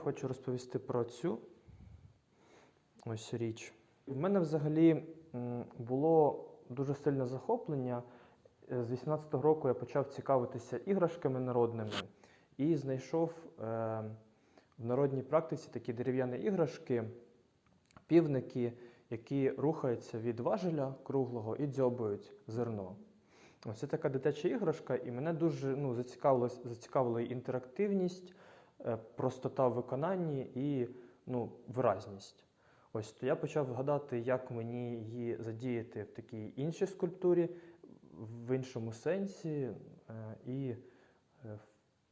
Хочу розповісти про цю ось річ. В мене взагалі було дуже сильне захоплення. Е, З 18-го року я почав цікавитися іграшками народними і знайшов е, в народній практиці такі дерев'яні іграшки, півники, які рухаються від важеля круглого і дзьобають зерно. Ось це така дитяча іграшка, і мене дуже ну, зацікавила, інтерактивність, простота в виконанні і ну, виразність. Ось то я почав гадати, як мені її задіяти в такій іншій скульптурі, в іншому сенсі. е, І е,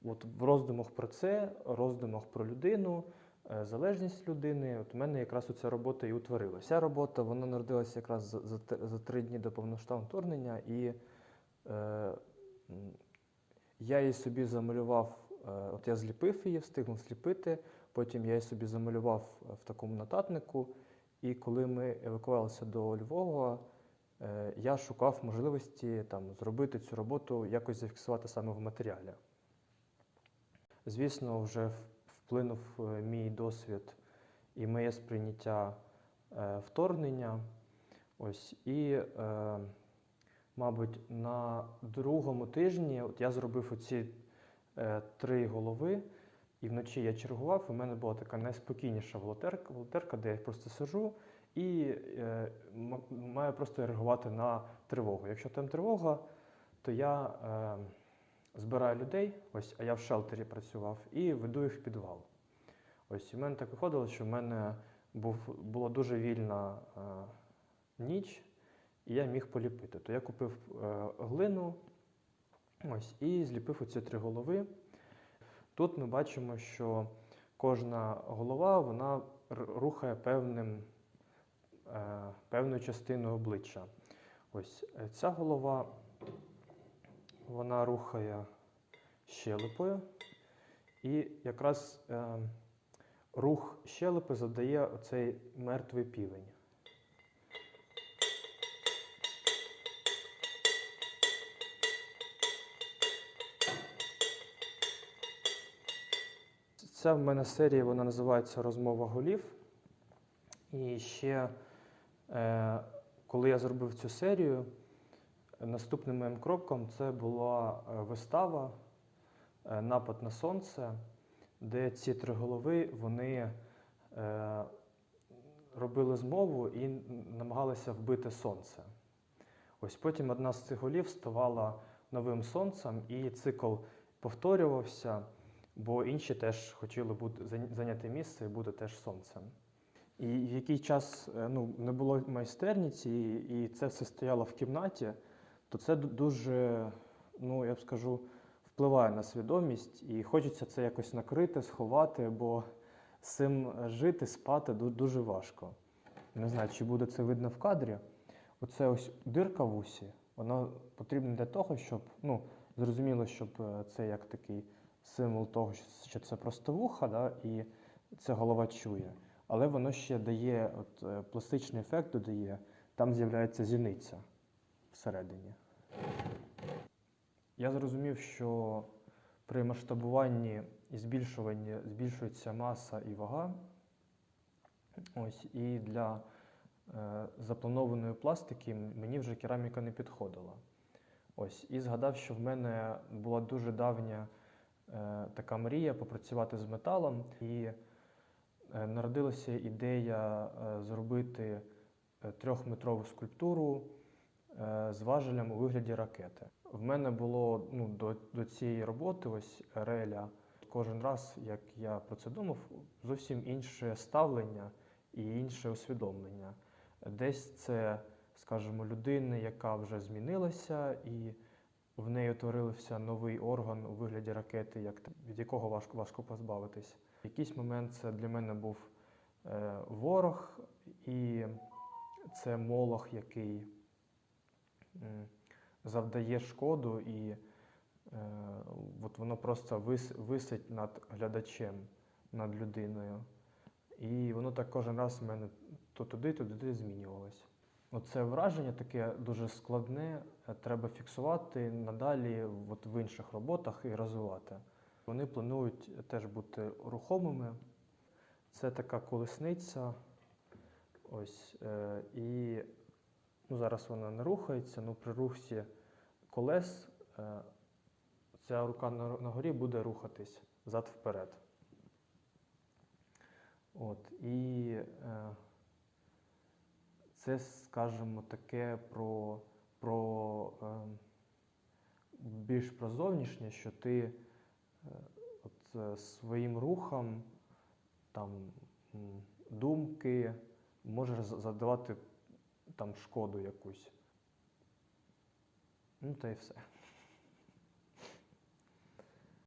от в роздумах про це, роздумах про людину, е, залежність людини, от у мене якраз оця робота і утворилася. Ця робота вона народилася якраз за, за, три дні до повноштабного вторгнення, і е, я її собі замалював, е, от я зліпив її, встигнув зліпити, потім я її собі замалював е, в такому нотатнику, і коли ми евакуювалися до Львова, е, я шукав можливості там, зробити цю роботу, якось зафіксувати саме в матеріалі. Звісно, вже вплинув е, мій досвід і моє сприйняття е, вторгнення. Ось, і, е, мабуть, на другому тижні от я зробив оці е, три голови, і вночі я чергував. У мене була така найспокійніша волонтерка, волонтерка де я просто сижу і е, маю просто реагувати на тривогу. Якщо там тривога, то я е, збираю людей, ось, а я в шелтері працював, і веду їх в підвал. Ось і в мене так виходило, що в мене був, була дуже вільна е, ніч, і я міг поліпити. То я купив е, глину ось, і зліпив оці три голови. Тут ми бачимо, що кожна голова вона рухає певним, е, певною частиною обличчя. Ось е, ця голова вона рухає щелепою, і якраз е, рух щелепи задає оцей мертвий півень. Ця в мене серія вона називається Розмова голів. І ще, е, коли я зробив цю серію, наступним моїм кроком це була е, вистава е, Напад на сонце, де ці три голови вони робили змову і намагалися вбити сонце. Ось потім одна з цих голів ставала новим сонцем, і цикл повторювався, бо інші теж хотіли бути, зайняти місце і бути теж сонцем. І в який час е, ну, не було майстерні цієї, і це все стояло в кімнаті, то це дуже, ну я б скажу, впливає на свідомість, і хочеться це якось накрити, сховати, бо з цим жити, спати дуже важко. Не знаю, чи буде це видно в кадрі. Оце ось дирка в усі, вона потрібна для того, щоб, ну, зрозуміло, щоб е, це як такий символ того, що- це просто вуха, да, і це голова чує. Але воно ще дає от, е, пластичний ефект, додає, там з'являється зіниця всередині. Я зрозумів, що при масштабуванні і збільшуванні збільшується маса і вага. Ось, і для е, запланованої пластики мені вже кераміка не підходила. Ось, і згадав, що в мене була дуже давня така мрія попрацювати з металом. І е, народилася ідея е, зробити е, трьохметрову скульптуру е, з важелем у вигляді ракети. В мене було ну, до, до цієї роботи, ось реля. Кожен раз, як я про це думав, зовсім інше ставлення і інше усвідомлення. Десь це, скажімо, людина, яка вже змінилася, і в неї утворився новий орган у вигляді ракети, як, від якого важко, важко позбавитись. В якийсь момент це для мене був е, ворог, і це молох, який м, завдає шкоду, і е, от воно просто вис, висить над глядачем, над людиною. І воно так кожен раз в мене то туди, то туди змінювалось. Оце враження таке дуже складне, е, треба фіксувати надалі от в інших роботах і розвивати. Вони планують теж бути рухомими, Це така колесниця. Ось. Е, і ну, зараз вона не рухається, але при русі колес е, ця рука на, на горі буде рухатись зад вперед. От, і е, це, скажімо, таке про, про е, більш про зовнішнє, що ти е, от, е, своїм рухом, там, думки можеш задавати там шкоду якусь. Ну та й все.